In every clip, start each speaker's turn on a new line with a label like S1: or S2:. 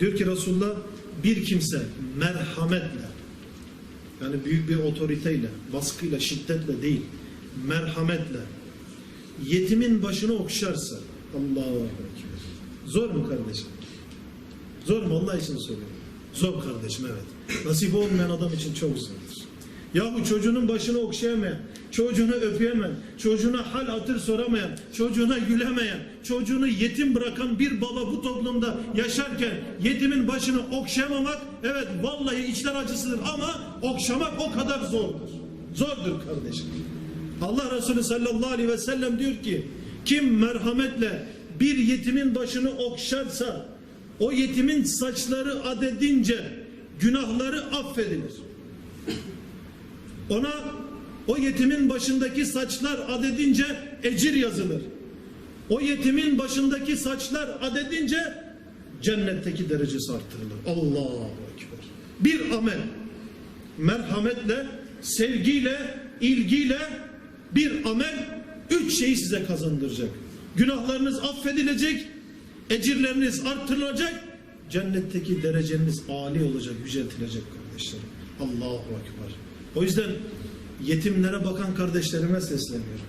S1: Diyor ki Resulullah bir kimse merhametle yani büyük bir otoriteyle, baskıyla, şiddetle değil, merhametle yetimin başını okşarsa Allahu Ekber. Zor mu kardeşim? Zor mu? Allah için soruyorum. Zor kardeşim evet. Nasip olmayan adam için çok zordur. Ya bu çocuğunun başını okşayamayan, çocuğunu öpeyemeyen, çocuğuna hal hatır soramayan, çocuğuna gülemeyen, çocuğunu yetim bırakan bir baba bu toplumda yaşarken yetimin başını okşayamamak evet vallahi içler acısıdır ama okşamak o kadar zordur. Zordur kardeşim. Allah Resulü sallallahu aleyhi ve sellem diyor ki kim merhametle bir yetimin başını okşarsa o yetimin saçları adedince günahları affedilir. Ona o yetimin başındaki saçlar adedince ecir yazılır. O yetimin başındaki saçlar adedince cennetteki derecesi artırılır. Allahu Ekber. Bir amel merhametle, sevgiyle, ilgiyle bir amel üç şeyi size kazandıracak. Günahlarınız affedilecek, ecirleriniz artırılacak, cennetteki dereceniz âli olacak, yüceltilecek kardeşlerim. Allahu Ekber. O yüzden yetimlere bakan kardeşlerime sesleniyorum.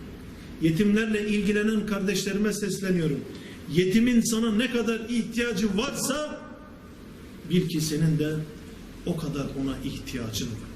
S1: Yetimlerle ilgilenen kardeşlerime sesleniyorum. Yetimin sana ne kadar ihtiyacı varsa bil ki senin de o kadar ona ihtiyacın var.